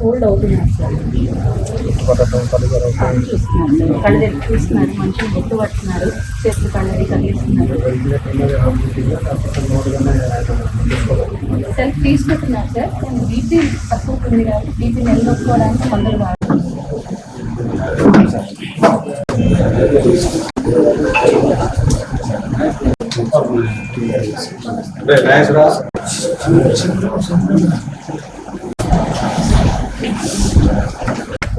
Hold అవుతున్నారు sir. చూస్తున్నారు కళ్ళు తెరిచి చూస్తున్నారు. మనుషులు గుర్తు పడుతున్నారు చేతులు కళ్ళది కలిగిస్తున్నారు సెల్ఫ్ తీసుకుంటున్నారు సార్. కానీ బీపీ తక్కువ ఉంది కాబట్టి బీపీ నిలదొక్కుకోవడానికి కొందరు వాడు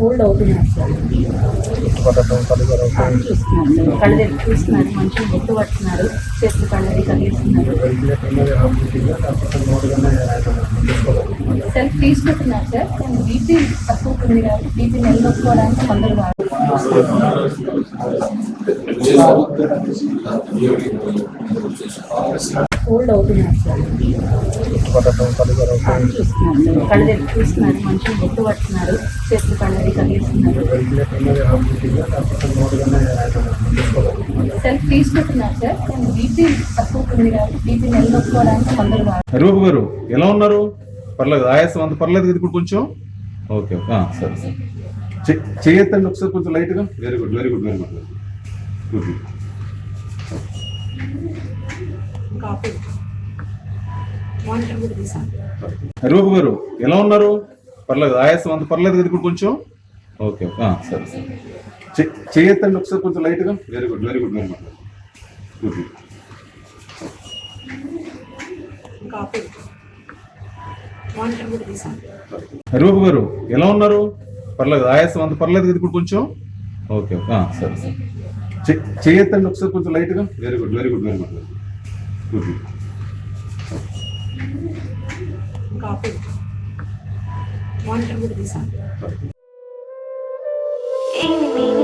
ఫోల్డ్ అవుతున్నారు సార్. చూస్తున్నారు. కళ్ళు చూస్తున్నారు. మనుషులు గుర్తు పడుతున్నారు. చేతులు కళ్ళది కలిగిస్తున్నారు సెల్ఫ్ తీసుకుంటున్నారు సార్. కానీ బీపీ తక్కువ ఉంది కాబట్టి బీపీ నిలదొక్కుకోవడానికి మందులు వాడుతున్నారు. కోల్డ్ అవుతున్నారు సార్. చూస్తున్నారు. కళ్ళు తెరిచి చూస్తున్నారు. మనుషులు గుర్తు పడుతున్నారు. చేతులు కళ్ళది కలిగిస్తున్నారు సెల్ఫ్ తీసుకుంటున్నారు సార్. కానీ బీపీ తక్కువ ఉంది కాబట్టి బీపీ నిలదొక్కుకోవడానికి మందులు వాడుతున్నారు రూపు గారు ఎలా ఉన్నారు? పర్లేదు ఆయాసం అంత పర్లేదు కదా ఇప్పుడు కొంచెం? Okay okay. సరే సరే. చె- చేయొద్దండి ఒకసారి కొంచెం లైట్గా. Very good very good very good good Roopu గారు ఎలా ఉన్నారు? పర్లేదు ఆయాసం అంత పర్లేదు కదా ఇప్పుడు కొంచెం? ఓకే సరే సరే. చేయొద్దండి ఒకసారి కొంచెం లైట్గా. Very good very good very good Roopu గారు ఎలా ఉన్నారు? పర్లేదు ఆయాసం అంత పర్లేదు కదా ఇప్పుడు కొంచెం? ఓకే సరే సరే. చె- చేయొద్దండి ఒకసారి కొంచెం లైట్గా. Very good very good very good good Eeny, meeny,